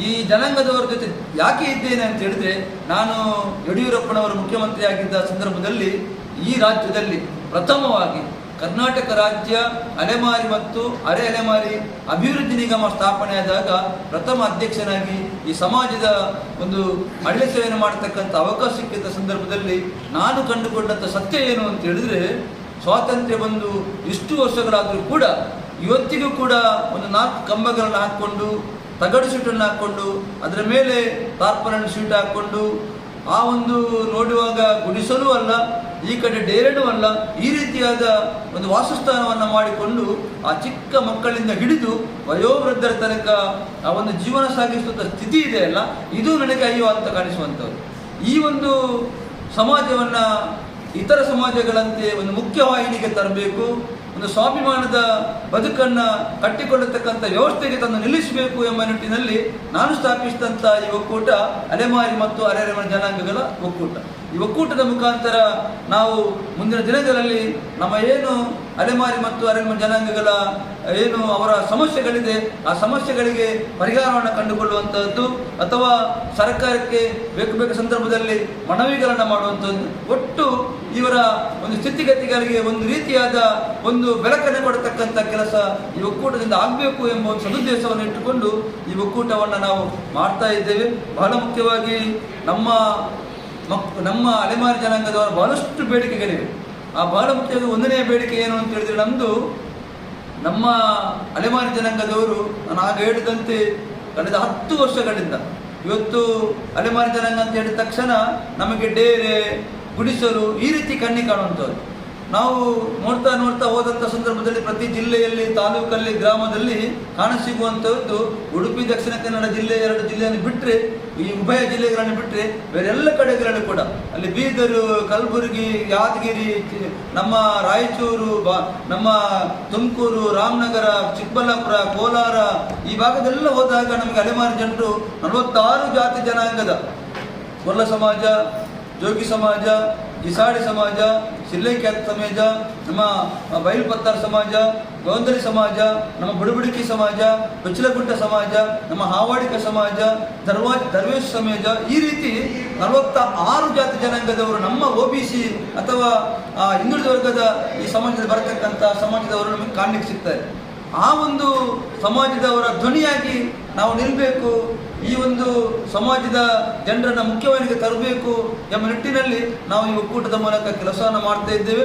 ಈ ಜನಾಂಗದವರ ಜೊತೆ ಯಾಕೆ ಇದ್ದೇನೆ ಅಂತ ಹೇಳಿದ್ರೆ, ನಾನು ಯಡಿಯೂರಪ್ಪನವರು ಮುಖ್ಯಮಂತ್ರಿ ಆಗಿದ್ದ ಸಂದರ್ಭದಲ್ಲಿ ಈ ರಾಜ್ಯದಲ್ಲಿ ಪ್ರಥಮವಾಗಿ ಕರ್ನಾಟಕ ರಾಜ್ಯ ಅಲೆಮಾರಿ ಮತ್ತು ಅರೆ ಅಲೆಮಾರಿ ಅಭಿವೃದ್ಧಿ ನಿಗಮ ಸ್ಥಾಪನೆಯಾದಾಗ ಪ್ರಥಮ ಅಧ್ಯಕ್ಷನಾಗಿ ಈ ಸಮಾಜದ ಒಂದು ಹಳ್ಳಿ ಸೇವೆಯನ್ನು ಮಾಡತಕ್ಕಂಥ ಅವಕಾಶ ಸಿಕ್ಕಿದ್ದ ಸಂದರ್ಭದಲ್ಲಿ ನಾನು ಕಂಡುಕೊಂಡಂಥ ಸತ್ಯ ಏನು ಅಂತ ಹೇಳಿದ್ರೆ, ಸ್ವಾತಂತ್ರ್ಯ ಬಂದು ಇಷ್ಟು ವರ್ಷಗಳಾದರೂ ಕೂಡ ಇವತ್ತಿಗೂ ಕೂಡ ಒಂದು ನಾಲ್ಕು ಕಂಬಗಳನ್ನು ಹಾಕ್ಕೊಂಡು ತಗಡು ಶೀಟನ್ನು ಹಾಕ್ಕೊಂಡು, ಅದರ ಮೇಲೆ ತಾರ್ಪರಣ ಶೀಟ್ ಹಾಕ್ಕೊಂಡು, ಆ ಒಂದು ನೋಡುವಾಗ ಗುಡಿಸಲು ಅಲ್ಲ, ಈ ಕಡೆ ಡೇರಡು ಅಲ್ಲ, ಈ ರೀತಿಯಾದ ಒಂದು ವಾಸಸ್ಥಾನವನ್ನು ಮಾಡಿಕೊಂಡು ಆ ಚಿಕ್ಕ ಮಕ್ಕಳಿಂದ ಹಿಡಿದು ವಯೋವೃದ್ಧರ ತನಕ ಆ ಒಂದು ಜೀವನ ಸಾಗಿಸುವಂಥ ಸ್ಥಿತಿ ಇದೆ ಅಲ್ಲ, ಇದು ನನಗೆ ಅಯ್ಯೋ ಅಂತ ಕಾಣಿಸುವಂಥದ್ದು. ಈ ಒಂದು ಸಮಾಜವನ್ನು ಇತರ ಸಮಾಜಗಳಂತೆ ಒಂದು ಮುಖ್ಯವಾಹಿನಿಗೆ ತರಬೇಕು, ಒಂದು ಸ್ವಾಭಿಮಾನದ ಬದುಕನ್ನು ಕಟ್ಟಿಕೊಳ್ಳತಕ್ಕಂಥ ವ್ಯವಸ್ಥೆಗೆ ತಂದು ನಿಲ್ಲಿಸಬೇಕು ಎಂಬ ನಿಟ್ಟಿನಲ್ಲಿ ನಾನು ಸ್ಥಾಪಿಸಿದಂಥ ಈ ಒಕ್ಕೂಟ ಅಲೆಮಾರಿ ಮತ್ತು ಅರೆರೆಮಣ ಜನಾಂಗಗಳ ಒಕ್ಕೂಟ. ಈ ಒಕ್ಕೂಟದ ಮುಖಾಂತರ ನಾವು ಮುಂದಿನ ದಿನಗಳಲ್ಲಿ ನಮ್ಮ ಏನು ಅಲೆಮಾರಿ ಮತ್ತು ಅರಣ್ಯ ಜನಾಂಗಗಳ, ಏನು ಅವರ ಸಮಸ್ಯೆಗಳಿದೆ, ಆ ಸಮಸ್ಯೆಗಳಿಗೆ ಪರಿಹಾರವನ್ನು ಕಂಡುಕೊಳ್ಳುವಂಥದ್ದು ಅಥವಾ ಸರ್ಕಾರಕ್ಕೆ ಬೇಕು ಬೇಕು ಸಂದರ್ಭದಲ್ಲಿ ಮನವಿಗಳನ್ನು ಮಾಡುವಂಥದ್ದು ಒಟ್ಟು ಇವರ ಒಂದು ಸ್ಥಿತಿಗತಿಗಳಿಗೆ ಒಂದು ರೀತಿಯಾದ ಒಂದು ಬೆಳಕನ್ನು ಕೊಡತಕ್ಕಂಥ ಕೆಲಸ ಈ ಒಕ್ಕೂಟದಿಂದ ಆಗಬೇಕು ಎಂಬ ಒಂದು ಸದುದ್ದೇಶವನ್ನು ಇಟ್ಟುಕೊಂಡು ಈ ಒಕ್ಕೂಟವನ್ನು ನಾವು ಮಾಡ್ತಾ ಇದ್ದೇವೆ. ಬಹಳ ಮುಖ್ಯವಾಗಿ ನಮ್ಮ ಮಕ್, ನಮ್ಮ ಅಲೆಮಾರಿ ಜನಾಂಗದವರ ಬಹಳಷ್ಟು ಬೇಡಿಕೆಗಳಿವೆ. ಆ ಬಹಳ ಮುಖ್ಯವಾಗಿ ಒಂದನೇ ಬೇಡಿಕೆ ಏನು ಅಂತ ಹೇಳಿದ್ರೆ ನಮ್ಮದು ನಮ್ಮ ಅಲೆಮಾರಿ ಜನಾಂಗದವರು, ನಾನು ಆಗ ಹೇಳಿದಂತೆ ಕಳೆದ ಹತ್ತು ವರ್ಷಗಳಿಂದ, ಇವತ್ತು ಅಲೆಮಾರಿ ಜನಾಂಗ ಅಂತ ಹೇಳಿದ ತಕ್ಷಣ ನಮಗೆ ಡೇರೆ, ಗುಡಿಸಲು ಈ ರೀತಿ ಕಣ್ಣಿ ಕಾಣುವಂಥದ್ದು. ನಾವು ನೋಡ್ತಾ ನೋಡ್ತಾ ಹೋದಂಥ ಸಂದರ್ಭದಲ್ಲಿ ಪ್ರತಿ ಜಿಲ್ಲೆಯಲ್ಲಿ, ತಾಲೂಕಲ್ಲಿ, ಗ್ರಾಮದಲ್ಲಿ ಕಾಣಸಿಗುವಂಥದ್ದು ಉಡುಪಿ, ದಕ್ಷಿಣ ಕನ್ನಡ ಜಿಲ್ಲೆ ಎರಡು ಜಿಲ್ಲೆಯನ್ನು ಬಿಟ್ಟರೆ ಈ ಉಭಯ ಜಿಲ್ಲೆಗಳನ್ನು ಬಿಟ್ಟರೆ ಬೇರೆಲ್ಲ ಕಡೆಗಳಲ್ಲಿ ಕೂಡ. ಅಲ್ಲಿ ಬೀದರು, ಕಲಬುರಗಿ, ಯಾದಗಿರಿ ನಮ್ಮ ರಾಯಚೂರು, ಬಾ, ನಮ್ಮ ತುಮಕೂರು, ರಾಮನಗರ, ಚಿಕ್ಕಬಳ್ಳಾಪುರ, ಕೋಲಾರ ಈ ಭಾಗದೆಲ್ಲ ಹೋದಾಗ ನಮಗೆ ಅಲೆಮಾರಿ ಜನರು ನಲವತ್ತಾರು ಜಾತಿ ಜನಾಂಗದ. ಗೊಲ್ಲ ಸಮಾಜ, ಜೋಗಿ ಸಮಾಜ ಗಿಸಾಡಿ ಸಮಾಜ ಸಿಲ್ಲೆಕ್ಯಾತ ಸಮಾಜ, ನಮ್ಮ ಬೈಲ್ಪತ್ತಾರ ಸಮಾಜ, ಗೌಂದರಿ ಸಮಾಜ, ನಮ್ಮ ಬುಡಬುಡಿಕಿ ಸಮಾಜ, ಬಚ್ಚಲಗುಂಟ ಸಮಾಜ, ನಮ್ಮ ಹಾವಾಡಿಕ ಸಮಾಜ, ದರ್ವಾ, ದರ್ವೇಶ್ ಸಮಾಜ, ಈ ರೀತಿ ನಲವತ್ತ ಆರು ಜಾತಿ ಜನಾಂಗದವರು ನಮ್ಮ ಒ ಬಿ ಸಿ ಅಥವಾ ಹಿಂದುಳಿದ ವರ್ಗದ ಈ ಸಮಾಜದಲ್ಲಿ ಬರತಕ್ಕಂಥ ಸಮಾಜದವರು ನಮಗೆ ಕಾಣಲಿಕ್ಕೆ ಸಿಗ್ತಾರೆ. ಆ ಒಂದು ಸಮಾಜದವರ ಧ್ವನಿಯಾಗಿ ನಾವು ನಿಲ್ಲಬೇಕು ಈ ಒಂದು ಸಮಾಜದ ಜನರನ್ನು ಮುಖ್ಯವಾಹಿನಿಗೆ ತರಬೇಕು ಎಂಬ ನಿಟ್ಟಿನಲ್ಲಿ ನಾವು ಈ ಒಕ್ಕೂಟದ ಮೂಲಕ ಕೆಲಸವನ್ನು ಮಾಡ್ತಾ ಇದ್ದೇವೆ.